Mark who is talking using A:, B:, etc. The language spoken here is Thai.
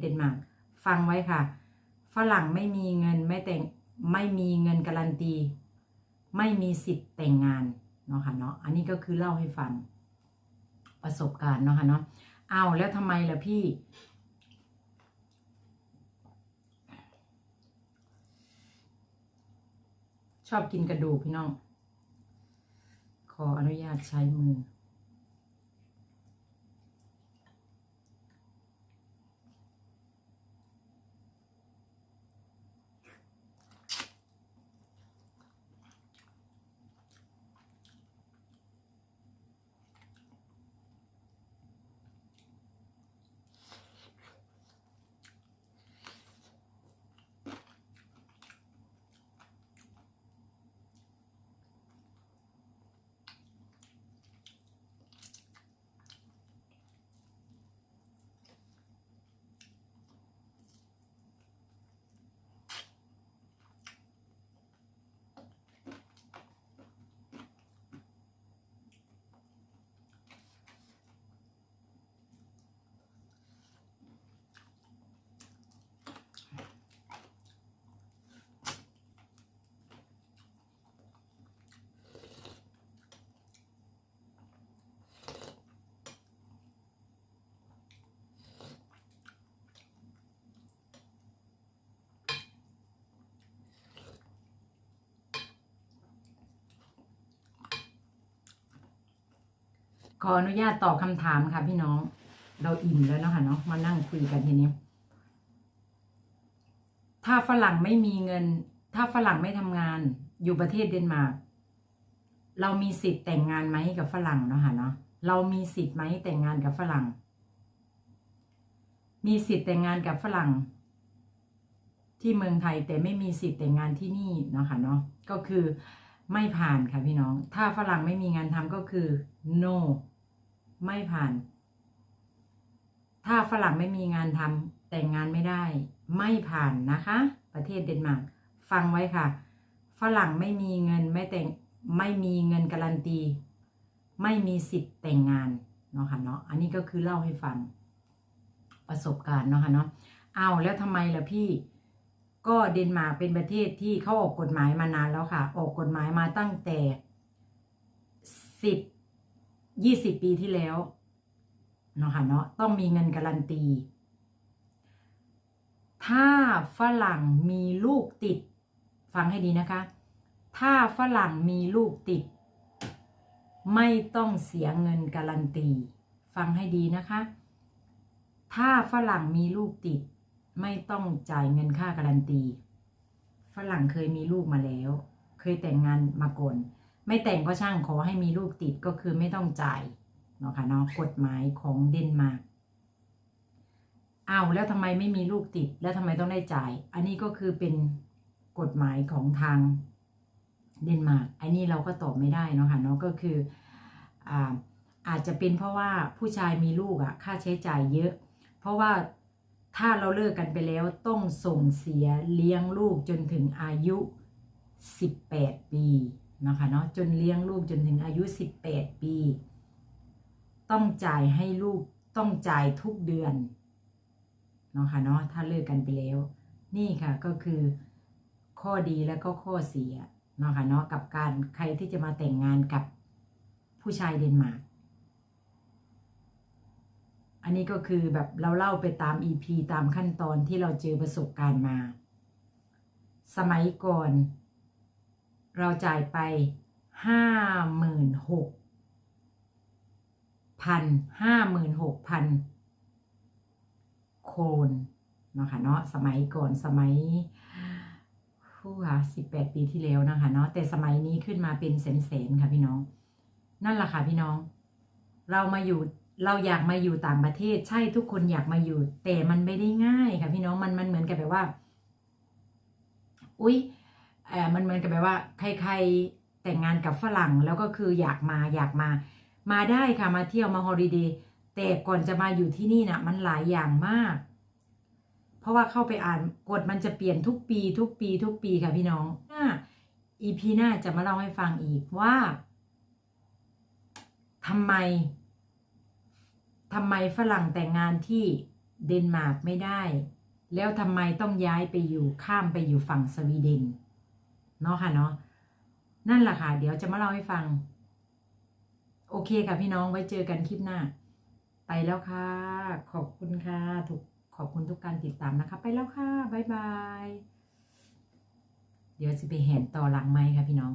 A: เดนมาร์กฟังไว้ค่ะ ฝรั่งไม่มีเงินไม่แต่งไม่มีเงินการันตี ไม่มีสิทธิ์แต่งงานเนาะค่ะเนาะอันนี้ก็คือเล่าให้ฟังประสบการณ์เนาะค่ะเนาะเอาแล้วทำไมล่ะพี่ ชอบกินกระดูกพี่น้อง ขออนุญาตใช้มือ ขออนุญาตตอบคำถามค่ะพี่น้อง เราอิ่มแล้วเนาะค่ะเนาะมานั่งคุยกันทีนี้ ถ้าฝรั่งไม่มีเงิน ถ้าฝรั่งไม่ทำงาน อยู่ประเทศเดนมาร์กเรามีสิทธิ์แต่งงานไหมกับฝรั่งเนาะค่ะเนาะเรามีสิทธิ์ไหมแต่งงานกับฝรั่ง มีสิทธิ์แต่งงานกับฝรั่ง ที่เมืองไทยแต่ไม่มีสิทธิ์แต่งงานที่นี่เนาะค่ะเนาะก็คือไม่ผ่านค่ะพี่น้อง ถ้าฝรั่งไม่มีงานทำก็คือ no ไม่ผ่าน ถ้าฝรั่งไม่มีงานทำแต่งงานไม่ได้ ไม่ผ่านนะคะ ประเทศเดนมาร์กฟังไว้ค่ะ ฝรั่งไม่มีเงินไม่แต่งไม่มีเงินการันตี ไม่มีสิทธิ์แต่งงานเนาะค่ะเนาะอันนี้ก็คือเล่าให้ฟังประสบการณ์เนาะค่ะเนาะเอาแล้วทำไมล่ะพี่ก็เดนมาร์กเป็นประเทศที่เขาออกกฎหมายมานานแล้วค่ะ ออกกฎหมายมาตั้งแต่สิบ ยี่สิบปีที่แล้วเนาะค่ะเนาะต้องมีเงินการันตี ถ้าฝรั่งมีลูกติด ฟังให้ดีนะคะ ถ้าฝรั่งมีลูกติด ไม่ต้องเสียเงินการันตี ฟังให้ดีนะคะ ถ้าฝรั่งมีลูกติด ไม่ต้องจ่ายเงินค่าการันตี ฝรั่งเคยมีลูกมาแล้ว เคยแต่งงานมาก่อน ไม่แต่งก็ช่างขอให้มีลูกติดก็คือไม่ต้องจ่ายเนาะค่ะเนาะกฎหมายของเดนมาร์กเอาแล้วทำไมไม่มีลูกติด แล้วทำไมต้องได้จ่าย อันนี้ก็คือเป็นกฎหมายของทางเดนมาร์กอันนี้เราก็ตอบไม่ได้เนาะค่ะเนาะก็คืออ่าอาจจะเป็นเพราะว่าผู้ชายมีลูกอะค่าใช้จ่ายเยอะ เพราะว่าถ้าเราเลิกกันไปแล้วต้องส่งเสียเลี้ยงลูกจนถึงอายุ 18 ปี นะคะเนาะจนเลี้ยงลูกจนถึงอายุ 18 ปี ต้องจ่ายให้ลูกต้องจ่ายทุกเดือนเนาะค่ะเนาะถ้าเลิกกันไปแล้ว นี่ค่ะก็คือข้อดีและก็ข้อเสียเนาะค่ะเนาะกับการใครที่จะมาแต่งงานกับผู้ชายเดนมาร์กอันนี้ก็คือแบบเราเล่าไปตาม EP ตามขั้นตอนที่เราเจอประสบการณ์มา สมัยก่อน เราจ่ายไปห้าหมื่นหกพันห้าหมื่นหกพันโคนเนาะค่ะเนาะสมัยก่อนสมัยผู้ค่ะสิบแปดปีที่แล้วนะคะเนาะแต่สมัยนี้ขึ้นมาเป็นแสนๆค่ะพี่น้อง นั่นแหละค่ะพี่น้อง เรามาอยู่เราอยากมาอยู่ต่างประเทศใช่ทุกคนอยากมาอยู่ แต่มันไม่ได้ง่ายค่ะพี่น้องมันมันเหมือนกับแบบว่า อุ๊ย เออมันเหมือนกับแบบว่า ใครๆแต่งงานกับฝรั่งแล้วก็คืออยากมาอยากมา มาได้ค่ะมาเที่ยวมาฮอลิเดย์แต่ก่อนจะมาอยู่ที่นี่นะ่ะมันหลายอย่างมาก เพราะว่าเข้าไปอ่านกฎมันจะเปลี่ยนทุกปีทุกปีทุกปีค่ะพี่น้องอ่าอีพีหน้าจะมาเล่าให้ฟังอีกว่าทำไมทำไมฝรั่งแต่งงานที่เดนมาร์กไม่ได้ แล้วทำไมต้องย้ายไปอยู่ข้ามไปอยู่ฝั่งสวีเดน เนาะค่ะเนาะนั่นแหละค่ะ เดี๋ยวจะมาเล่าให้ฟัง โอเคค่ะพี่น้องไว้เจอกันคลิปหน้า ไปแล้วค่ะ ขอบคุณค่ะทุกขอบคุณทุกการติดตามนะคะ ไปแล้วค่ะบ๊ายบาย เดี๋ยวจะไปแหนต่อหลังไม้ค่ะพี่น้อง